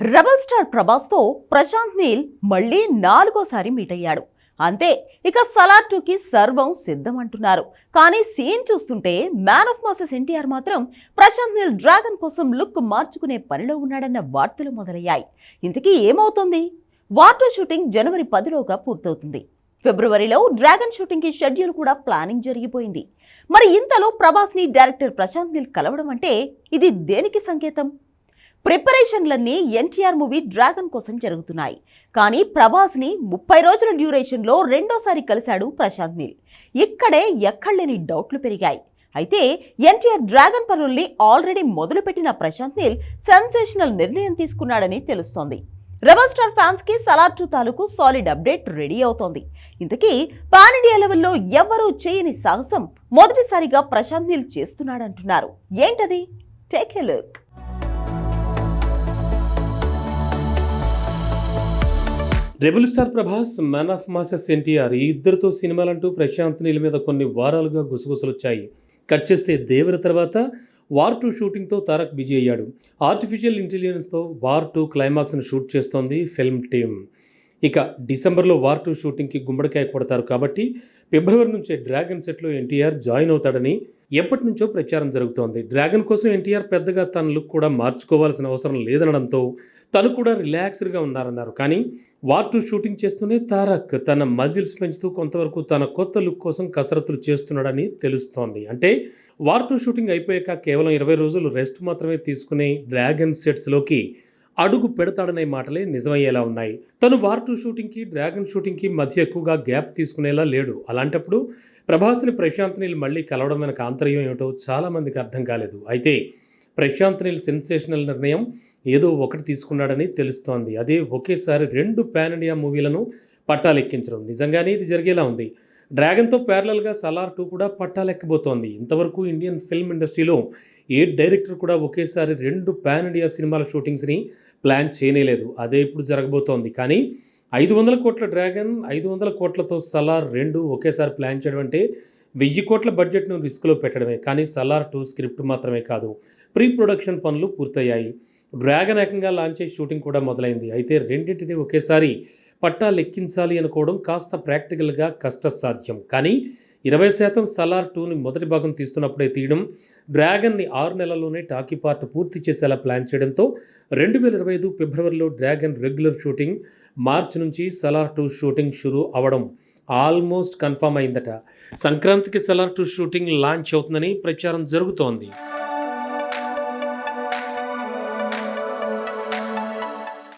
Rebel star ప్రభాస్తో ప్రశాంత్ నీల్ మళ్ళీ నాలుగోసారి మీట్ అయ్యాడు. అంతే ఇక సలార్ టూకి సర్వం సిద్ధం అంటున్నారు కానీ సీన్ చూస్తుంటే మ్యాన్ ఆఫ్ మాసెస్ ఎన్టీఆర్ మాత్రం ప్రశాంత్ నీల్ డ్రాగన్ కోసం లుక్ మార్చుకునే పనిలో ఉన్నాడన్న వార్తలు మొదలయ్యాయి. ఇంతకీ ఏమవుతుంది? వార్ షూటింగ్ జనవరి పదిలోగా పూర్తవుతుంది. ఫిబ్రవరిలో డ్రాగన్ షూటింగ్కి షెడ్యూల్ కూడా ప్లానింగ్ జరిగిపోయింది. మరి ఇంతలో ప్రభాస్ని డైరెక్టర్ ప్రశాంత్ నీల్ కలవడం అంటే ఇది దేనికి సంకేతం? ప్రిపరేషన్లన్నీ ఎన్టీఆర్ మూవీ డ్రాగన్ కోసం జరుగుతున్నాయి. కానీ ప్రభాస్ని ముప్పై రోజుల డ్యూరేషన్లో రెండోసారి కలిశాడు ప్రశాంత్ నీల్. ఇక్కడే ఎక్కడలేని డౌట్లు పెరిగాయి. అయితే ఎన్టీఆర్ డ్రాగన్ పనుల్ని ఆల్రెడీ మొదలుపెట్టిన ప్రశాంత్ నీల్ సెన్సేషనల్ నిర్ణయం తీసుకున్నాడని తెలుస్తోంది. రెబల్ స్టార్ ఫ్యాన్స్కి తాలూకు సాలిడ్ అప్డేట్ రెడీ అవుతోంది. ఇంతకీ పాన్ ఇండియా లెవెల్లో ఎవ్వరూ చేయని సాహసం మొదటిసారిగా ప్రశాంత్ నీల్ చేస్తున్నాడంటున్నారు. ఏంటది? Take a look. Rebel star Prabhas man of masses NTR ఈ ఇద్దరితో సినిమాలంటూ ప్రశాంత్ నీళ్ళ మీద కొన్ని వారాలుగా గుసగుసలు వచ్చాయి కట్ చేస్తే దేవర తర్వాత వార్ టూ షూటింగ్తో తారక్ బిజీ అయ్యాడు. ఆర్టిఫిషియల్ ఇంటెలిజెన్స్తో వార్ టూ క్లైమాక్స్ను షూట్ చేస్తోంది ఫిల్మ్ టీమ్. ఇక డిసెంబర్లో వార్ టూ షూటింగ్కి గుమ్మడికాయ కొడతారు కాబట్టి ఫిబ్రవరి నుంచే డ్రాగన్ సెట్లో ఎన్టీఆర్ జాయిన్ అవుతాడని ఎప్పటి నుంచో ప్రచారం జరుగుతోంది. డ్రాగన్ కోసం ఎన్టీఆర్ పెద్దగా తన లుక్ కూడా మార్చుకోవాల్సిన అవసరం లేదనడంతో తను కూడా రిలాక్స్డ్గా ఉన్నారన్నారు. కానీ వార్ టూ షూటింగ్ చేస్తూనే తారక్ తన మజిల్స్ పెంచుతూ కొంతవరకు తన కొత్త లుక్ కోసం కసరత్తులు చేస్తున్నాడని తెలుస్తోంది. అంటే వార్ టూ షూటింగ్ అయిపోయాక కేవలం ఇరవై రోజులు రెస్ట్ మాత్రమే తీసుకుని డ్రాగన్ సెట్స్లోకి అడుగు పెడతాడనే మాటలే నిజమయ్యేలా ఉన్నాయి. తను వార్ టూ షూటింగ్కి డ్రాగన్ షూటింగ్కి మధ్య ఎక్కువగా గ్యాప్ తీసుకునేలా లేడు. అలాంటప్పుడు ప్రభాస్ని ప్రశాంత్ నీల్ మళ్ళీ కలవడం వెనక ఆంతర్యం ఏమిటో చాలామందికి అర్థం కాలేదు. అయితే ప్రశాంత్ నీల్ సెన్సేషనల్ నిర్ణయం ఏదో ఒకటి తీసుకున్నాడని తెలుస్తోంది. అదే ఒకేసారి రెండు పాన్ ఇండియా మూవీలను పట్టాలెక్కించడం. నిజంగానే ఇది జరిగేలా ఉంది. డ్రాగన్తో ప్యారలల్గా సలార్ టూ కూడా పట్టాలెక్కబోతోంది. ఇంతవరకు ఇండియన్ ఫిల్మ్ ఇండస్ట్రీలో ఏ డైరెక్టర్ కూడా ఒకేసారి రెండు పాన్ ఇండియా సినిమాల షూటింగ్స్ని ప్లాన్ చేయనేలేదు. అదే ఇప్పుడు జరగబోతోంది. కానీ ఐదు వందల కోట్ల డ్రాగన్ ఐదు వందల కోట్లతో సలార్ రెండు ఒకేసారి ప్లాన్ చేయడం అంటే వెయ్యి కోట్ల బడ్జెట్ను రిస్క్లో పెట్టడమే. కానీ సలార్ టూ స్క్రిప్ట్ మాత్రమే కాదు. ప్రీ ప్రొడక్షన్ పనులు పూర్తయ్యాయి. డ్రాగన్ ఏకంగా లాంచ్ చేసి షూటింగ్ కూడా మొదలైంది. అయితే రెండింటిని ఒకేసారి పట్టా లెక్కించాలి అనుకోవడం కాస్త ప్రాక్టికల్గా కష్టసాధ్యం. కానీ ఇరవై శాతం సలార్ టూని మొదటి భాగం తీస్తున్నప్పుడే తీయడం డ్రాగన్ని ఆరు నెలల్లోనే టాకీ పార్ట్ పూర్తి చేసేలా ప్లాన్ చేయడంతో రెండు వేల ఇరవై ఐదు ఫిబ్రవరిలో డ్రాగన్ రెగ్యులర్ షూటింగ్ మార్చి నుంచి సలార్ టూ షూటింగ్ షురూ అవడం ఆల్మోస్ట్ కన్ఫామ్ అయిందట. సంక్రాంతికి సలార్ టూ షూటింగ్ లాంచ్ అవుతుందని ప్రచారం జరుగుతోంది.